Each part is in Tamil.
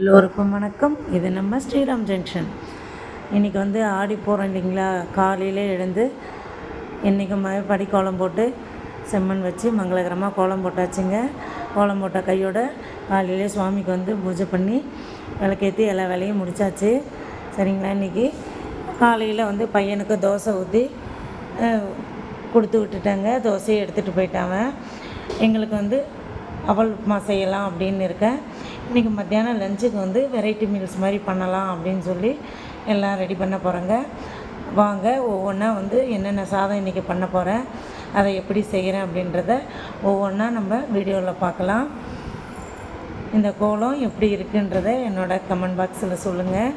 எல்லோருக்கும் வணக்கம். இது நம்ம ஸ்ரீராம் ஜங்ஷன். இன்றைக்கி வந்து ஆடி போகிறோம் இல்லைங்களா? காலையிலே எழுந்து இன்றைக்கும் படி கோலம் போட்டு செம்மண் வச்சு மங்களகரமாக கோலம் போட்டாச்சுங்க. கோலம் போட்ட கையோட காலையிலே சுவாமிக்கு வந்து பூஜை பண்ணி விளக்கேற்றி எல்லா வேலையும் முடிச்சாச்சு. சரிங்களா இன்றைக்கி காலையில் வந்து பையனுக்கு தோசை ஊற்றி கொடுத்து விட்டுட்டேங்க. தோசையை எடுத்துகிட்டு போயிட்டாங்க எங்களுக்கு வந்து அவல் உப்புமா செய்யலாம் அப்படின்னு இருக்கேன். இன்றைக்கி மத்தியானம் லஞ்சுக்கு வந்து வெரைட்டி மீல்ஸ் மாதிரி பண்ணலாம் அப்படின்னு சொல்லி எல்லாம் ரெடி பண்ண போகிறேங்க வாங்க ஒவ்வொன்றா வந்து என்னென்ன சாதம் இன்றைக்கி பண்ண போகிறேன் அதை எப்படி செய்கிறேன் அப்படின்றத ஒவ்வொன்றா நம்ம வீடியோவில் பார்க்கலாம். இந்த கோலம் எப்படி இருக்குன்றத என்னோடய கமெண்ட் பாக்ஸில் சொல்லுங்கள்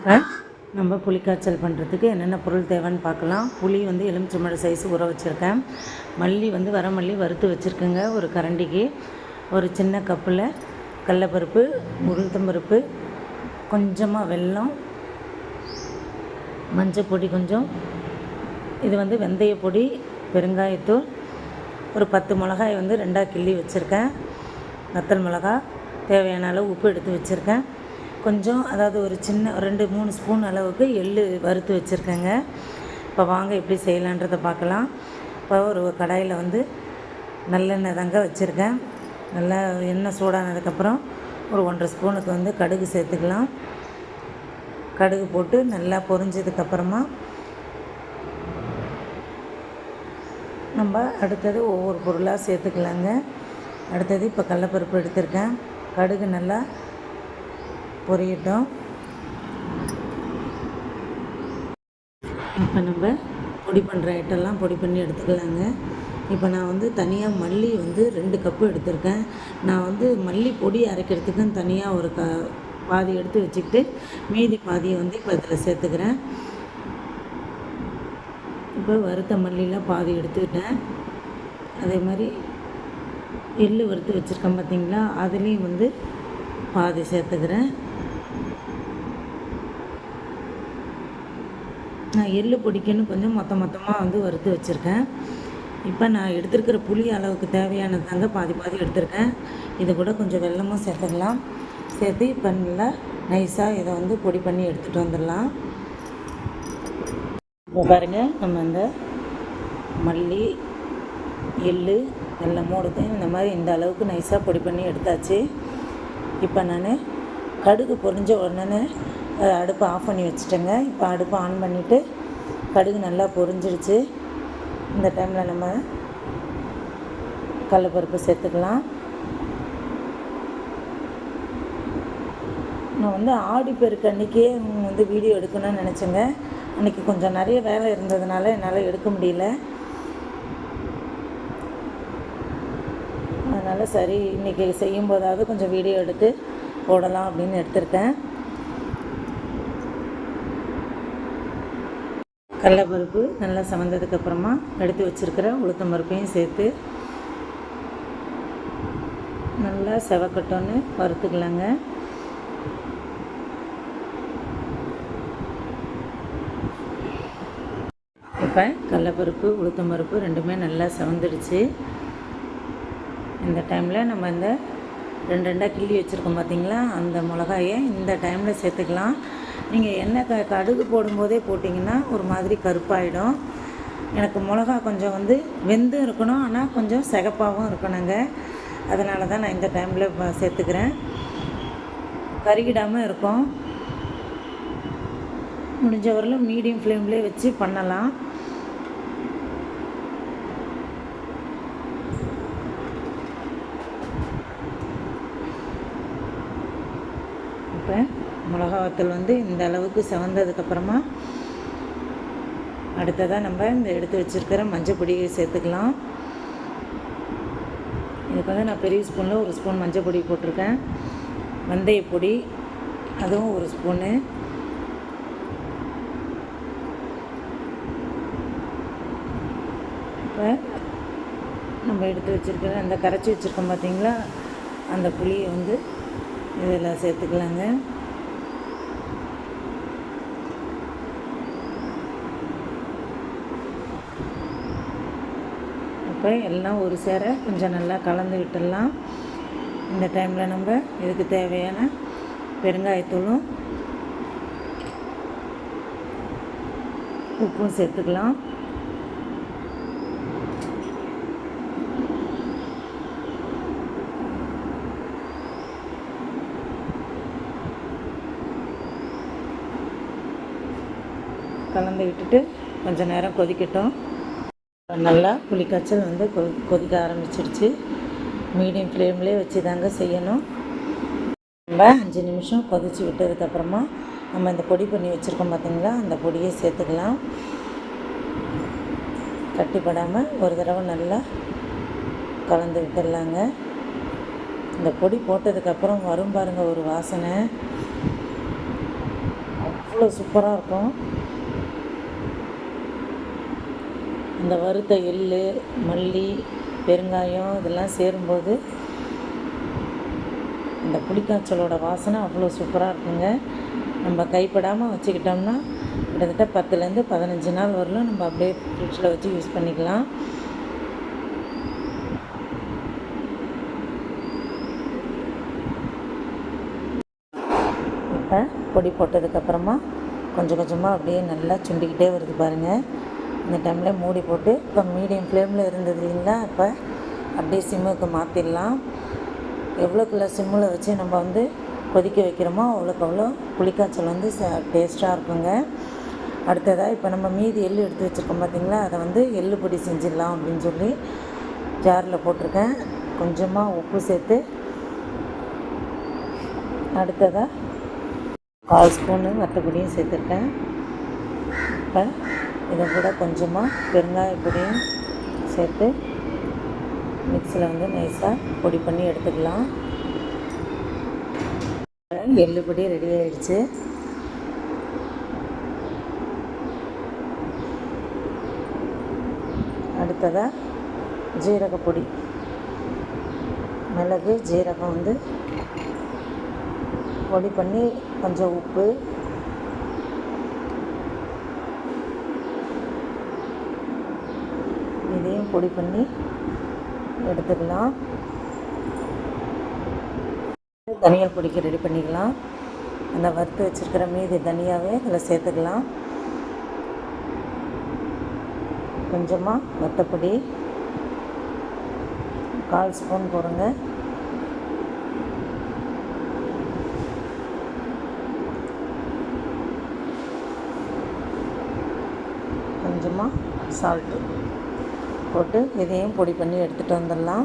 இப்போ நம்ம புளிக்காய்ச்சல் பண்ணுறதுக்கு என்னென்ன பொருள் தேவைன்னு பார்க்கலாம். புளி வந்து எலுமிச்சம்பழ சைஸ் ஊற வச்சுருக்கேன். மல்லி வந்து வர மல்லி வறுத்து வச்சுருக்கேங்க ஒரு கரண்டிக்கு. ஒரு சின்ன கப்பில் கடலப்பருப்பு உளுத்தம்பருப்பு கொஞ்சமாக வெல்லம் மஞ்சள் பொடி கொஞ்சம். இது வந்து வெந்தய பொடி பெருங்காயத்தூள் ஒரு பத்து மிளகாய் வந்து ரெண்டாக கிள்ளி வச்சுருக்கேன். வத்தல் மிளகா தேவையான அளவு உப்பு எடுத்து வச்சுருக்கேன். கொஞ்சம் அதாவது ஒரு சின்ன ரெண்டு மூணு ஸ்பூன் அளவுக்கு எள் வறுத்து வச்சுருக்கேங்க. இப்போ வாங்க எப்படி செய்யலான்றதை பார்க்கலாம். இப்போ ஒரு கடாயில் வந்து நல்லெண்ணெய் தாங்க வச்சுருக்கேன். நல்லா எண்ணெய் சூடானதுக்கப்புறம் ஒரு ஒன்றரை ஸ்பூனுக்கு வந்து கடுகு சேர்த்துக்கலாம். கடுகு போட்டு நல்லா பொரிஞ்சதுக்கப்புறமா நம்ம அடுத்தது ஒவ்வொரு பொருளாக சேர்த்துக்கலாங்க. அடுத்தது இப்போ கடலப்பருப்பு எடுத்திருக்கேன். கடுகு நல்லா பொரியட்டும் இப்போ நம்ம பொடி பண்ணுற ஐட்டெல்லாம் பொடி பண்ணி எடுத்துக்கலாங்க. இப்போ நான் வந்து தனியாக மல்லி வந்து ரெண்டு கப்பு எடுத்திருக்கேன். நான் வந்து மல்லி பொடி அரைக்கிறதுக்குன்னு தனியாக ஒரு க பாதி எடுத்து வச்சுக்கிட்டு மீதி பாதியை வந்து இப்போ இதில் சேர்த்துக்கிறேன். இப்போ வறுத்த மல்லியில் பாதி எடுத்துக்கிட்டேன். அதே மாதிரி எள்ளு வறுத்து வச்சுருக்கேன் பார்த்தீங்களா அதுலேயும் வந்து பாதி சேர்த்துக்கிறேன். நான் எள்ளு பொடிக்குன்னு கொஞ்சம் மொத்த மொத்தமாக வந்து வறுத்து வச்சுருக்கேன். இப்போ நான் எடுத்துருக்கிற புளி அளவுக்கு தேவையானதாங்க பாதி பாதி எடுத்திருக்கேன். இது கூட கொஞ்சம் வெள்ளமும் சேர்த்துக்கலாம். சேர்த்து இப்போ நல்லா நைஸாக இதை வந்து பொடி பண்ணி எடுத்துகிட்டு வந்துடலாம். இப்போ பாருங்கள் நம்ம இந்த மல்லி எள்ளு எல்லாம் மூடுத்தையும் இந்த மாதிரி இந்த அளவுக்கு நைஸாக பொடி பண்ணி எடுத்தாச்சு. இப்போ நான் கடுகு பொரிஞ்ச உடனே அடுப்பு ஆஃப் பண்ணி வச்சுட்டேங்க. இப்போ அடுப்பு ஆன் பண்ணிவிட்டு கடுகு நல்லா பொரிஞ்சிடுச்சு இந்த டைமில் நம்ம கடலப்பருப்பு சேர்த்துக்கலாம். நான் வந்து ஆடி பெருக்கு அன்றைக்கே வந்து வீடியோ எடுக்கணும்னு நினச்சேங்க. அன்றைக்கி கொஞ்சம் நிறைய வேலை இருந்ததுனால என்னால் எடுக்க முடியல. அதனால் சரி இன்றைக்கி செய்யும்போதாவது கொஞ்சம் வீடியோ எடுத்து போடலாம் அப்படின்னு எடுத்திருக்கேன். கடலைப்பருப்பு நல்லா சமந்ததுக்கப்புறமா எடுத்து வச்சுருக்கிற உளுத்தம் பருப்பையும் சேர்த்து நல்லா செவக்கட்டோன்னு வறுத்துக்கலாங்க. இப்போ கடலைப்பருப்பு உளுத்தம் பருப்பு ரெண்டுமே நல்லா செவந்துடுச்சு. இந்த டைமில் நம்ம இந்த ரெண்டு ரெண்டாக கிள்ளி வச்சுருக்கோம் பார்த்திங்களா அந்த மிளகாயை இந்த டைமில் சேர்த்துக்கலாம். நீங்கள் எண்ணெய் க கடுகு போடும்போதே போட்டிங்கன்னா ஒரு மாதிரி கருப்பாயிடும். எனக்கு மிளகா கொஞ்சம் வந்து வெந்தும் இருக்கணும் ஆனால் கொஞ்சம் சிகப்பாகவும் இருக்கணுங்க. அதனால தான் நான் இந்த டைமில் சேர்த்துக்கிறேன். கருகிடாமல் இருக்கும். முடிஞ்ச வரலும் மீடியம் ஃப்ளேம்லேயே வச்சு பண்ணலாம் இப்போ மிளகாத்தூள் வந்து இந்த அளவுக்கு செவந்ததுக்கப்புறமா அடுத்ததாக நம்ம இந்த எடுத்து வச்சுருக்கிற மஞ்சள் பொடியை சேர்த்துக்கலாம். இதுக்கு வந்து நான் பெரிய ஸ்பூனில் ஒரு ஸ்பூன் மஞ்சள் பொடி போட்டிருக்கேன். வெந்தய பொடி அதுவும் ஒரு ஸ்பூனு. இப்போ நம்ம எடுத்து வச்சுருக்கிற அந்த கரைச்சி வச்சுருக்கோம் பார்த்தீங்களா அந்த புளியை வந்து இதில் சேர்த்துக்கலாங்க. இப்போ எல்லாம் ஒரு சேர கொஞ்சம் நல்லா கலந்து விட்டுடலாம். இந்த டைமில் நம்ம இதுக்கு தேவையான பெருங்காயத்தூளும் உப்பும் சேர்த்துக்கலாம். கலந்து விட்டுட்டு கொஞ்சம் நேரம் கொதிக்கட்டும். நல்லா புளிக்காய்ச்சல் வந்து கொ கொதிக்க ஆரம்பிச்சிடுச்சு மீடியம் ஃப்ளேம்லேயே வச்சு தாங்க செய்யணும். நம்ம அஞ்சு நிமிஷம் கொதித்து விட்டதுக்கப்புறமா நம்ம இந்த பொடி பண்ணி வச்சுருக்கோம் பார்த்தீங்களா அந்த பொடியை சேர்த்துக்கலாம். கட்டிப்படாமல் ஒரு தடவை நல்லா கலந்து விட்டுடலாங்க. இந்த பொடி போட்டதுக்கப்புறம் வரும் பாருங்கள் ஒரு வாசனை. அவ்வளோ சூப்பராக இருக்கும். இந்த வறுத்த எள் மல்லி பெருங்காயம் இதெல்லாம் சேரும்போது இந்த புளிக்காய்ச்சலோட வாசனை அவ்வளோ சூப்பராக இருக்குங்க. நம்ம கைப்படாமல் வச்சுக்கிட்டோம்னா கிட்டத்தட்ட பத்துலேருந்து பதினஞ்சு நாள் வரலும் நம்ம அப்படியே ஃப்ரிட்ஜில் வச்சு யூஸ் பண்ணிக்கலாம். இப்போ பொடி போட்டதுக்கப்புறமா கொஞ்சம் கொஞ்சமாக அப்படியே நல்லா சுண்டிக்கிட்டே வருது பாருங்கள் இந்த டைமில் மூடி போட்டு இப்போ மீடியம் ஃப்ளேமில் இருந்தது இல்லைங்களா இப்போ அப்படியே சிம்முக்கு மாற்றிடலாம் எவ்வளோக்குள்ள சிம்மில் வச்சு நம்ம வந்து கொதிக்க வைக்கிறோமோ அவ்வளோக்கு அவ்வளோ புளிக்காய்ச்சல் வந்து டேஸ்ட்டாக இருக்குங்க. அடுத்ததாக இப்போ நம்ம மீதி எள் எடுத்து வச்சுருக்கோம் பார்த்தீங்களா அதை வந்து எள்ளு பொடி செஞ்சிடலாம் அப்படின்னு சொல்லி ஜாரில் போட்டிருக்கேன். கொஞ்சமாக உப்பு சேர்த்து. அடுத்ததாக கால் ஸ்பூனு வத்தப்பொடியும் சேர்த்துருக்கேன். இப்போ இதை கூட கொஞ்சமாக பெருங்காய பொடியும் சேர்த்து மிக்சியில் வந்து நைஸாக பொடி பண்ணி எடுத்துக்கலாம். எள்ளு பொடி ரெடி ஆகிடுச்சு அடுத்ததாக ஜீரகப்பொடி மிளகு ஜீரகம் வந்து பொடி பண்ணி கொஞ்சம் உப்பு இதையும் பொடி பண்ணி எடுத்துக்கலாம். தனியால் பொடிக்கு ரெடி பண்ணிக்கலாம். அந்த வறுத்து வச்சுருக்கிற மீதி தனியாகவே அதில் சேர்த்துக்கலாம். கொஞ்சமாக வத்தப்பொடி கால் ஸ்பூன் போடுங்க. கொஞ்சமாக சால்ட்டு போட்டு இதையும் பொடி பண்ணி எடுத்துகிட்டு வந்துடலாம்.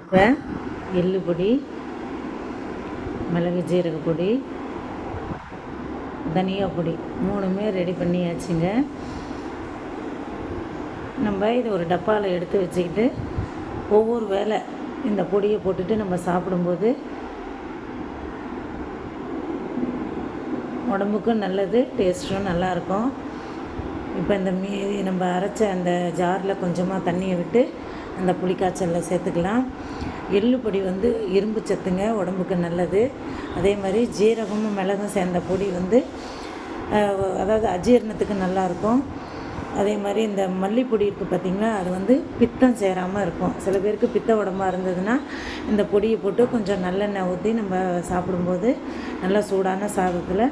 இப்போ எள்ளு பொடி மிளகு ஜீரக பொடி தனியா பொடி மூணுமே ரெடி பண்ணியாச்சுங்க. நம்ம இதை ஒரு டப்பாவில் எடுத்து வச்சுக்கிட்டு ஒவ்வொரு வேலை இந்த பொடியை போட்டுட்டு நம்ம சாப்பிடும்போது உடம்புக்கும் நல்லது டேஸ்ட்டும் நல்லாயிருக்கும் இப்போ இந்த மீதி நம்ம அரைச்ச அந்த ஜாரில் கொஞ்சமாக தண்ணியை விட்டு அந்த புளிக்காய்ச்சலில் சேர்த்துக்கலாம். எள்ளு பொடி வந்து இரும்பு சத்துங்க உடம்புக்கு நல்லது. அதே மாதிரி ஜீரகமும் மிளகும் சேர்ந்த பொடி வந்து அதாவது அஜீரணத்துக்கு நல்லாயிருக்கும். அதே மாதிரி இந்த மல்லிப்பொடி இருக்குது பார்த்திங்களா அது வந்து பித்தம் சேராமல் இருக்கும். சில பேருக்கு பித்த உடம்பாக இருந்ததுன்னா இந்த பொடியை போட்டு கொஞ்சம் நல்லெண்ணெய் ஊற்றி நம்ம சாப்பிடும்போது நல்லா சூடான சாதத்தில்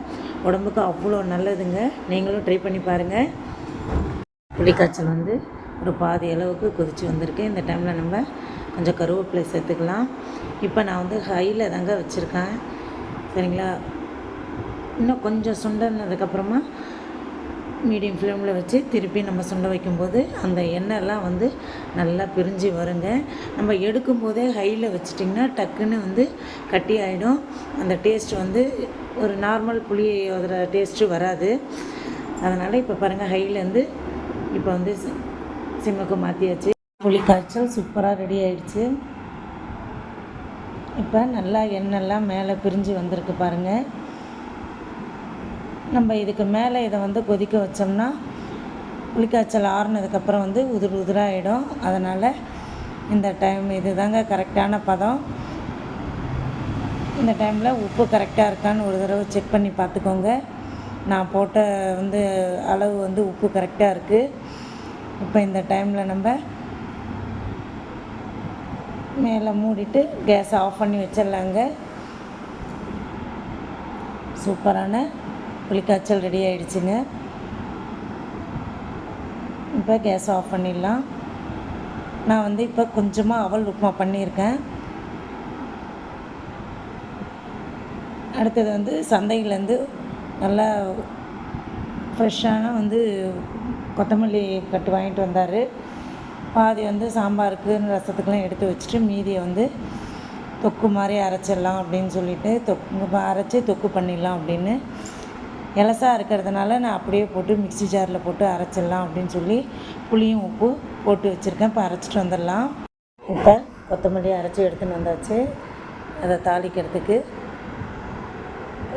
உடம்புக்கு அவ்வளோ நல்லதுங்க. நீங்களும் ட்ரை பண்ணி பாருங்கள் புளிக்காய்ச்சல் வந்து ஒரு பாதி அளவுக்கு கொதிச்சு வந்திருக்கு. இந்த டைமில் நம்ம கொஞ்சம் கருவேப்பிலை சேர்த்துக்கலாம். இப்போ நான் வந்து ஹையில் தாங்க வச்சுருக்கேன். சரிங்களா? இன்னும் கொஞ்சம் சுண்டனதுக்கப்புறமா மீடியம் ஃப்ளேமில் வச்சு திருப்பி நம்ம சுண்ட வைக்கும்போது அந்த எண்ணெய்லாம் வந்து நல்லா பிரிஞ்சு வருங்க. நம்ம எடுக்கும்போதே ஹையில் வச்சிட்டிங்கன்னா டக்குன்னு வந்து கட்டி ஆகிடும் அந்த டேஸ்ட் வந்து ஒரு நார்மல் புளி அதோட டேஸ்ட்டு வராது. அதனால் இப்போ பாருங்கள் ஹையிலேருந்து இப்போ வந்து சிம்முக்கு மாற்றியாச்சு புளி காய்ச்சல் சூப்பராக ரெடி ஆயிடுச்சு. இப்போ நல்லா எண்ணெய்லாம் மேலே பிரிஞ்சு வந்திருக்கு பாருங்கள் நம்ம இதுக்கு மேலே இதை வந்து கொதிக்க வச்சோம்னா புளிக்காய்ச்சல் ஆறுனதுக்கப்புறம் வந்து உதிர் உதிராகிடும் அதனால் இந்த டைம் இது தாங்க கரெக்டான பதம். இந்த டைமில் உப்பு கரெக்டாக இருக்கான்னு ஒரு தடவை செக் பண்ணி பார்த்துக்கோங்க. நான் போட்ட வந்து அளவு வந்து உப்பு கரெக்டாக இருக்குது இப்போ இந்த டைமில் நம்ம மேலே மூடிட்டு கேஸை ஆஃப் பண்ணி வச்சிடலாங்க. சூப்பரான புளிக்காய்ச்சல் ரெடி ஆகிடுச்சுங்க இப்போ கேஸ் ஆஃப் பண்ணிடலாம். நான் வந்து இப்போ கொஞ்சமாக அவல் உப்புமா பண்ணியிருக்கேன். அடுத்தது வந்து சந்தையிலேருந்து நல்லா ஃப்ரெஷ்ஷான வந்து கொத்தமல்லி கட்டு வாங்கிட்டு வந்தார். பாதி வந்து சாம்பாருக்கு ரசத்துக்கெலாம் எடுத்து வச்சுட்டு மீதியை வந்து தொக்கு மாதிரி அரைச்சிடலாம் அப்படின்னு சொல்லிட்டு தொக்கு அரைச்சி தொக்கு பண்ணிடலாம் அப்படின்னு. எலசா இருக்கிறதுனால நான் அப்படியே போட்டு மிக்ஸி ஜாரில் போட்டு அரைச்சிடலாம் அப்படின்னு சொல்லி புளியும் உப்பு போட்டு வச்சுருக்கேன். இப்போ அரைச்சிட்டு வந்துடலாம். இப்போ கொத்தமல்லி அரைச்சி எடுத்துன்னு வந்தாச்சு. அதை தாளிக்கிறதுக்கு.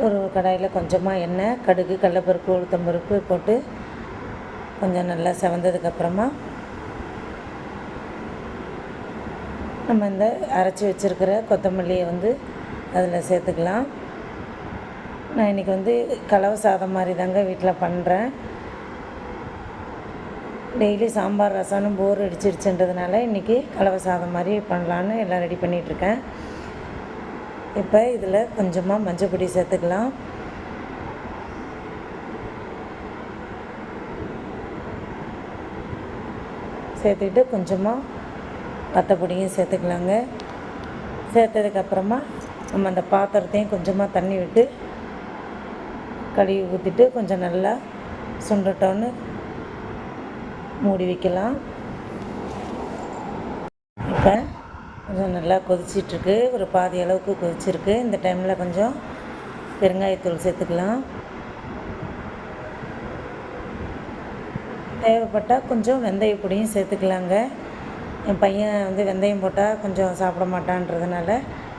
ஒரு கடாயில் கொஞ்சமாக எண்ணெய் கடுகு கடலப்பருப்பு உளுத்தம்பருப்பு போட்டு கொஞ்சம் நல்லா செவந்ததுக்கப்புறமா நம்ம இந்த அரைச்சி வச்சுருக்கிற கொத்தமல்லியை வந்து அதில் சேர்த்துக்கலாம். நான் இன்றைக்கி வந்து கலவை சாதம் மாதிரி தாங்க வீட்டில் பண்ணுறேன். டெய்லி சாம்பார் ரசம்னு போர் அடிச்சிருச்சுன்றதுனால இன்றைக்கி கலவை சாதம் மாதிரி பண்ணலான்னு எல்லாம் ரெடி பண்ணிகிட்ருக்கேன் இப்போ இதில் கொஞ்சமாக மஞ்சள் பொடி சேர்த்துக்கலாம். சேர்த்துக்கிட்டு கொஞ்சமாக வத்தப்பொடியும் சேர்த்துக்கலாங்க. சேர்த்ததுக்கப்புறமா நம்ம அந்த பாத்திரத்தையும் கொஞ்சமாக தண்ணி விட்டு கழுவி ஊற்றிட்டு கொஞ்சம் நல்லா சுண்டட்டோன்னு மூடி வைக்கலாம். இப்போ கொஞ்சம் நல்லா கொதிச்சிட்ருக்கு. ஒரு பாதி அளவுக்கு கொதிச்சிருக்கு. இந்த டைமில் கொஞ்சம் பெருங்காயத்தூள் சேர்த்துக்கலாம். தேவைப்பட்டால் கொஞ்சம் வெந்தய பொடியும் சேர்த்துக்கலாங்க. என் பையன் வந்து வெந்தயம் போட்டால் கொஞ்சம் சாப்பிட மாட்டான்றதுனால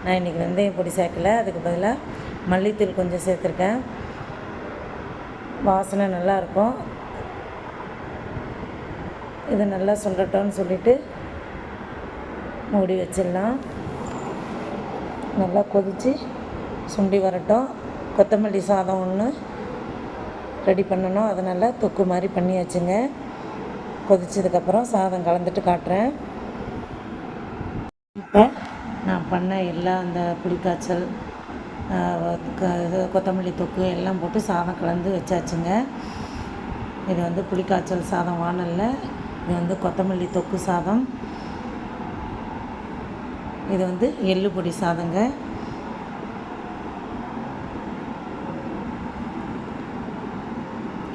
நான் இன்றைக்கி வெந்தயம் பொடி சேர்க்கல. அதுக்கு பதிலாக மல்லித்தூள் கொஞ்சம் சேர்த்துருக்கேன். வாசனை நல்லாயிருக்கும் இது நல்லா சுண்டட்டோன்னு சொல்லிவிட்டு மூடி வச்சிடலாம். நல்லா கொதித்து சுண்டி வரட்டும். கொத்தமல்லி சாதம் ஒன்று ரெடி பண்ணணும். அதனால் தொக்கு மாதிரி பண்ணியாச்சுங்க. கொதிச்சதுக்கப்புறம் சாதம் கலந்துட்டு காட்டுறேன். இப்போ நான் பண்ண எல்லா அந்த புளிக்காய்ச்சல் இது கொத்தமல்லி தொக்கு எல்லாம் போட்டு சாதம் கலந்து வச்சாச்சுங்க. இது வந்து புளிக்காய்ச்சல் சாதம் வானல்ல. இது வந்து கொத்தமல்லி தொக்கு சாதம். இது வந்து எள்ளு பொடி சாதங்க.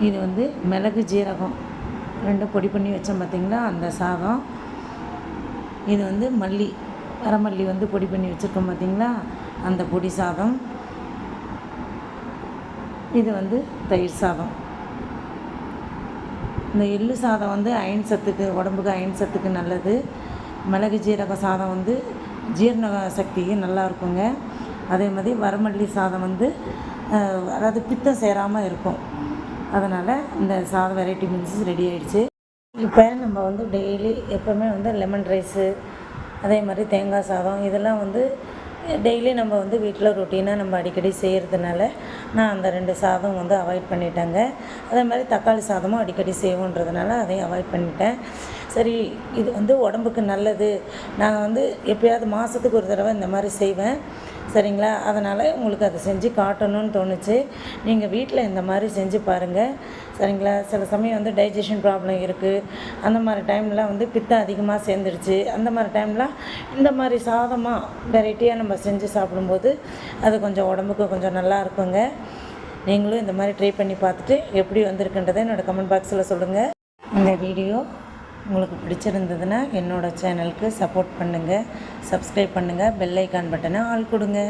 இது வந்து மிளகு ஜீரகம். ரெண்டும் பொடி பண்ணி வச்சோம் பார்த்திங்களா அந்த சாதம். இது வந்து மல்லி வரமல்லி வந்து பொடி பண்ணி வச்சுருக்கோம் பார்த்திங்களா அந்த பொடி சாதம். இது வந்து தயிர் சாதம். இந்த எள்ளு சாதம் வந்து அயன் சத்துக்கு உடம்புக்கு அயன் சத்துக்கு நல்லது. மிளகு ஜீரக சாதம் வந்து ஜீரண சக்திக்கு நல்லா இருக்குங்க அதே மாதிரி வரமல்லி சாதம் வந்து அதாவது பித்தம் சேராமல் இருக்கும். அதனால் இந்த சாதம் வெரைட்டி மீன்ஸ் ரெடி ஆகிடுச்சு இப்போ நம்ம வந்து டெய்லி எப்போவுமே வந்து லெமன் ரைஸு அதே மாதிரி தேங்காய் சாதம் இதெல்லாம் வந்து டெய்லி நம்ம வந்து வீட்டில் ரொட்டீனாக நம்ம அடிக்கடி செய்கிறதுனால நான் அந்த ரெண்டு சாதம் வந்து அவாய்ட் பண்ணிட்டேங்க. அதே மாதிரி தக்காளி சாதமும் அடிக்கடி செய்வோன்றதுனால அதையும் அவாய்ட் பண்ணிட்டேன். சரி இது வந்து உடம்புக்கு நல்லது. நாங்கள் வந்து எப்பயாவது மாதத்துக்கு ஒரு தடவை இந்த மாதிரி செய்வேன். சரிங்களா? அதனால் உங்களுக்கு அதை செஞ்சு காட்டணும்னு தோணுச்சு. நீங்கள் வீட்டில் இந்த மாதிரி செஞ்சு பாருங்கள் சரிங்களா? சில சமயம் வந்து டைஜஷன் ப்ராப்ளம் இருக்குது அந்த மாதிரி டைம்லாம் வந்து பித்தம் அதிகமாக சேர்ந்துடுச்சு. அந்த மாதிரி டைம்லாம் இந்த மாதிரி சாதமாக வெரைட்டியாக நம்ம செஞ்சு சாப்பிடும்போது அது கொஞ்சம் உடம்புக்கு கொஞ்சம் நல்லா இருக்குங்க. நீங்களும் இந்த மாதிரி ட்ரை பண்ணி பார்த்துட்டு எப்படி வந்திருக்குன்றதை என்னோடய கமெண்ட் பாக்ஸில் சொல்லுங்கள் இந்த வீடியோ உங்களுக்கு பிடிச்சிருந்ததுன்னா என்னோடய சேனலுக்கு சப்போர்ட் பண்ணுங்கள் சப்ஸ்கிரைப் பண்ணுங்கள் பெல் ஐக்கான் பட்டனை ஆள் கொடுங்க.